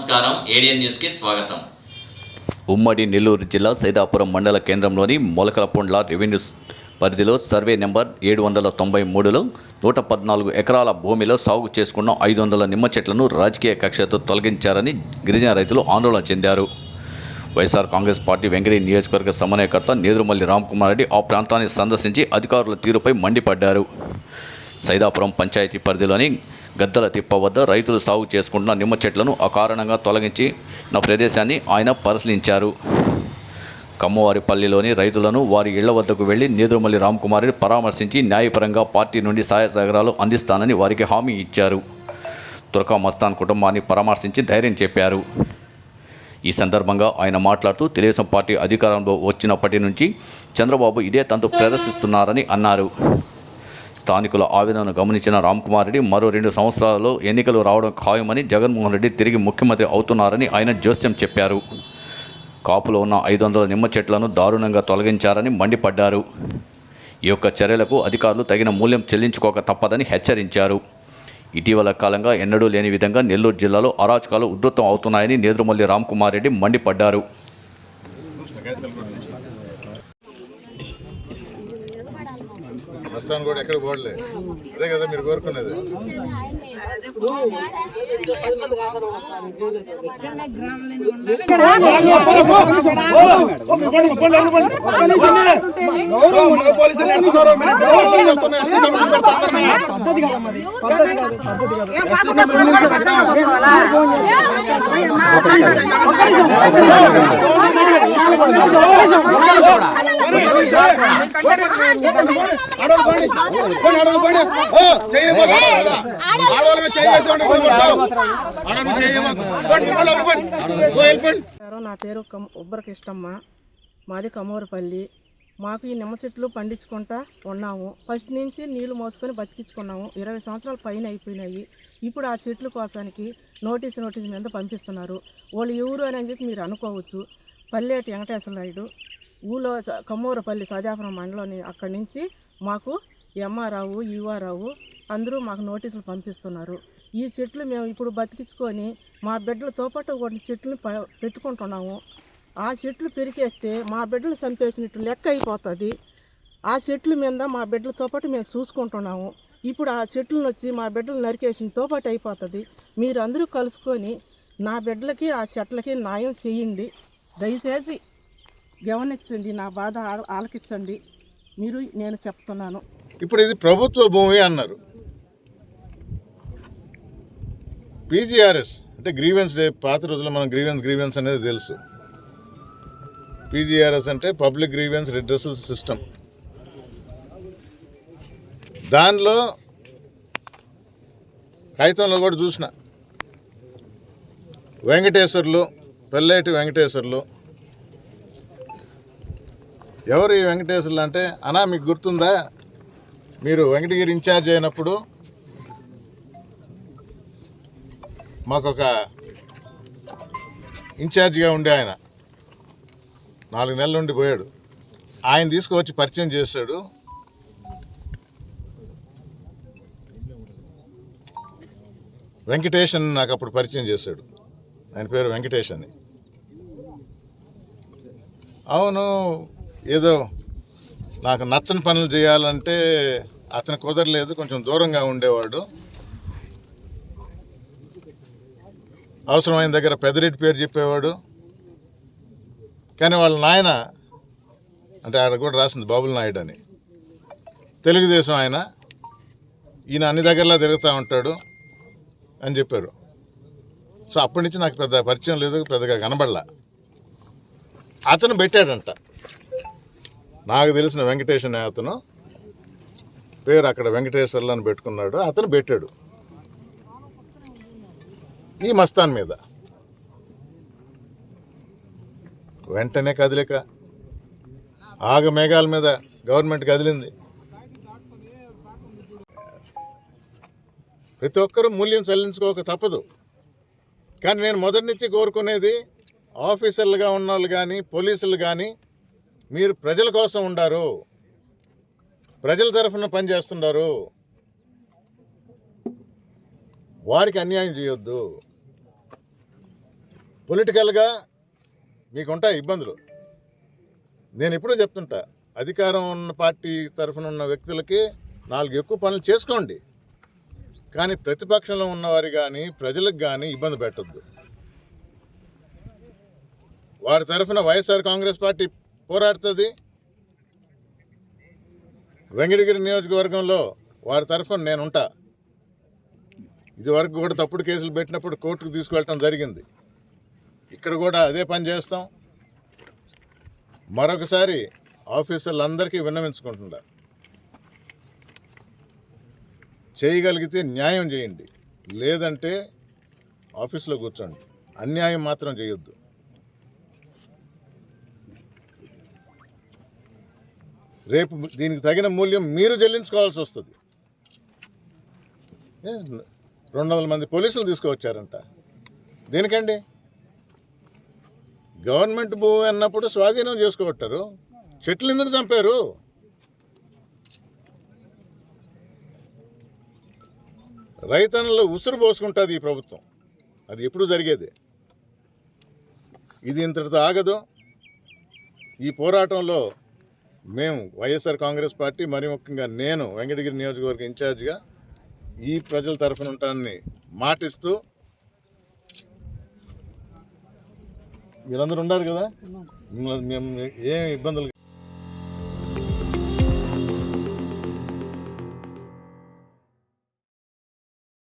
నమస్కారం. ఏడియన్ న్యూస్కి స్వాగతం. ఉమ్మడి నెల్లూరు జిల్లా సైదాపురం మండల కేంద్రంలోని మొలకలపొండ్ల రెవెన్యూ పరిధిలో సర్వే నెంబర్ ఏడు వందల తొంభై మూడులో నూట పద్నాలుగు ఎకరాల భూమిలో సాగు చేసుకున్న ఐదు వందల నిమ్మ చెట్లను రాజకీయ కక్షతో తొలగించారని గిరిజన రైతులు ఆందోళన చెందారు. వైఎస్ఆర్ కాంగ్రెస్ పార్టీ వెంకటే నియోజకవర్గ సమన్వయకర్త నేదురుమల్లి రామ్కుమార్ రెడ్డి ఆ ప్రాంతాన్ని సందర్శించి అధికారుల తీరుపై మండిపడ్డారు. సైదాపురం పంచాయతీ పరిధిలోని గద్దల తిప్ప వద్ద రైతులు సాగు చేసుకుంటున్న నిమ్మ చెట్లను అకారణంగా తొలగించి నా ప్రదేశాన్ని ఆయన పరిశీలించారు. కమ్మవారిపల్లిలోని రైతులను వారి ఇళ్ళ వద్దకు వెళ్ళి నేదురుమల్లి రామ్కుమారిని పరామర్శించి న్యాయపరంగా పార్టీ నుండి సహాయ సహకారాలు అందిస్తానని వారికి హామీ ఇచ్చారు. తుర్కా మస్తాన్ కుటుంబాన్ని పరామర్శించి ధైర్యం చెప్పారు. ఈ సందర్భంగా ఆయన మాట్లాడుతూ తెలుగుదేశం పార్టీ అధికారంలో వచ్చినప్పటి నుంచి చంద్రబాబు ఇదే తంతు ప్రదర్శిస్తున్నారని అన్నారు. స్థానికుల ఆవేదనను గమనించిన రామ్కుమార్ రెడ్డి మరో రెండు సంవత్సరాలలో ఎన్నికలు రావడం ఖాయమని జగన్మోహన్ రెడ్డి తిరిగి ముఖ్యమంత్రి అవుతున్నారని ఆయన జోస్యం చెప్పారు. కాపులో ఉన్న ఐదు వందల నిమ్మ చెట్లను దారుణంగా తొలగించారని మండిపడ్డారు. ఈ యొక్క చర్యలకు అధికారులు తగిన మూల్యం చెల్లించుకోక తప్పదని హెచ్చరించారు. ఇటీవల కాలంగా ఎన్నడూ లేని విధంగా నెల్లూరు జిల్లాలో అరాచకాలు ఉధృతం అవుతున్నాయని నేదురుమల్లి రామ్కుమార్ రెడ్డి మండిపడ్డారు. వస్తాను కూడా ఎక్కడ పోవట్లే. అదే కదా మీరు కోరుకునేది నమస్కారం నా పేరు కమ్ ఉబ్బరకి ఇష్టమ్మ మాది కమ్మూరపల్లి మాకు ఈ నిమ్మ చెట్లు పండించుకుంటా ఉన్నాము ఫస్ట్ నుంచి నీళ్ళు మోసుకొని బతికించుకున్నాము ఇరవై సంవత్సరాల పైన అయిపోయినాయి ఇప్పుడు ఆ చెట్ల కోసానికి నోటీస్ నోటీస్ మీద పంపిస్తున్నారు వాళ్ళు ఎవరు అని చెప్పి మీరు అనుకోవచ్చు పల్లెటి వెంకటేశ్వర నాయుడు ఊళ్ళో కమ్మూరపల్లి సజాపురం మండలం అక్కడి నుంచి మాకు ఎంఆర్ఆవు యుఆర్ఆవు అందరూ మాకు నోటీసులు పంపిస్తున్నారు. ఈ చెట్లు మేము ఇప్పుడు బతికించుకొని మా బిడ్డలతో పాటు కొన్ని చెట్లు పెట్టుకుంటున్నాము. ఆ చెట్లు పెరికేస్తే మా బిడ్డలు చంపేసినట్టు లెక్క అయిపోతుంది. ఆ చెట్ల మీద మా బిడ్డలతో పాటు మేము చూసుకుంటున్నాము. ఇప్పుడు ఆ చెట్లను వచ్చి మా బిడ్డలు నరికేసిన తోపాటు అయిపోతుంది. మీరు అందరూ కలుసుకొని నా బిడ్డలకి ఆ చెట్లకి న్యాయం చేయండి. దయచేసి గమనించండి నా బాధ ఆలకించండి. మీరు నేను చెప్తున్నాను. ఇప్పుడు ఇది ప్రభుత్వ భూమి అన్నారు. పీజీఆర్ఎస్ అంటే గ్రీవెన్స్ డే పాత రోజుల్లో మనం గ్రీవెన్స్ గ్రీవెన్స్ అనేది తెలుసు. పీజీఆర్ఎస్ అంటే పబ్లిక్ గ్రీవెన్స్ రిడ్రెసల్ సిస్టమ్. దానిలో కాగితంలో కూడా చూసిన. వెంకటేశ్వర్లు పెళ్ళేటి వెంకటేశ్వర్లు ఎవరు ఈ వెంకటేశ్వర్లు అంటే అనా మీకు గుర్తుందా? మీరు వెంకటగిరి ఇన్ఛార్జ్ అయినప్పుడు మాకొక ఇన్ఛార్జిగా ఉండే ఆయన. నాలుగు నెలల నుండి పోయాడు. ఆయన తీసుకువచ్చి పరిచయం చేశాడు. వెంకటేష్ అని నాకు అప్పుడు పరిచయం చేశాడు. ఆయన పేరు వెంకటేష్ అని అవును ఏదో నాకు నచ్చని పనులు చేయాలంటే అతను కుదరలేదు కొంచెం దూరంగా ఉండేవాడు. అవసరమైన దగ్గర పెదరెడ్డి పేరు చెప్పేవాడు. కానీ వాళ్ళ నాయన అంటే ఆడ కూడా రాసింది బాబుల్ నాయుడు అని. తెలుగుదేశం ఆయన ఈయన అన్ని దగ్గరలా తిరుగుతూ ఉంటాడు అని చెప్పారు. సో అప్పటి నుంచి నాకు పెద్ద పరిచయం లేదు పెద్దగా కనబడలా. అతను పెట్టాడంట. నాకు తెలిసిన వెంకటేష్ అనే అతను పేరు అక్కడ వెంకటేశ్వర్లు అని పెట్టుకున్నాడు. అతను పెట్టాడు. ఈ మస్తాన్ మీద. వెంటనే కదిలిక. ఆగ మేఘాల మీద గవర్నమెంట్ కదిలింది. ప్రతి ఒక్కరూ మూల్యం చెల్లించుకోక తప్పదు. కానీ నేను మొదటి నుంచి కోరుకునేది ఆఫీసర్లుగా ఉన్న వాళ్ళు కానీ పోలీసులు కానీ మీరు ప్రజల కోసం ఉండారు. ప్రజల తరఫున పనిచేస్తున్నారు వారికి అన్యాయం చేయొద్దు. పొలిటికల్గా మీకు ఉంటాయి ఇబ్బందులు. నేను ఎప్పుడూ చెప్తుంటా అధికారం ఉన్న పార్టీ తరఫున ఉన్న వ్యక్తులకి నాలుగు ఎక్కువ పనులు చేసుకోండి. కానీ ప్రతిపక్షంలో ఉన్నవారు కానీ ప్రజలకు కానీ ఇబ్బంది పెట్టద్దు. వారి తరఫున వైఎస్ఆర్ కాంగ్రెస్ పార్టీ పోరాడుతుంది. వెంకటగిరి నియోజకవర్గంలో వారి తరఫున నేను ఉంటా. ఇది వరకు కూడా తప్పుడు కేసులు పెట్టినప్పుడు కోర్టుకు తీసుకువెళ్ళటం జరిగింది. ఇక్కడ కూడా అదే పని చేస్తాం. మరొకసారి ఆఫీసర్లందరికీ విన్నవించుకుంటున్నా. చేయగలిగితే న్యాయం చేయండి. లేదంటే ఆఫీస్లో కూర్చోండి. అన్యాయం మాత్రం చేయొద్దు. రేపు దీనికి తగిన మూల్యం మీరు చెల్లించుకోవాల్సి వస్తుంది. రెండు వందల మంది పోలీసులు తీసుకువచ్చారంట. దేనికండి? గవర్నమెంట్ భూమి అన్నప్పుడు స్వాధీనం చేసుకోబట్టారు. చెట్లు ఎందుకు చంపారు? రైతన్నలు ఉసురు పోసుకుంటుంది ఈ ప్రభుత్వం. అది ఎప్పుడు జరిగేది? ఇది ఇంతటితో ఆగదు. ఈ పోరాటంలో మేము వైఎస్ఆర్ కాంగ్రెస్ పార్టీ మరి ముఖ్యంగా నేను వెంకటగిరి నియోజకవర్గ ఇన్ఛార్జిగా ఈ ప్రజల తరఫున ఉంటానని మాటిస్తూ వీళ్ళందరూ ఉన్నారు కదా? మిమ్మల్ని మేము ఏం ఇబ్బందులు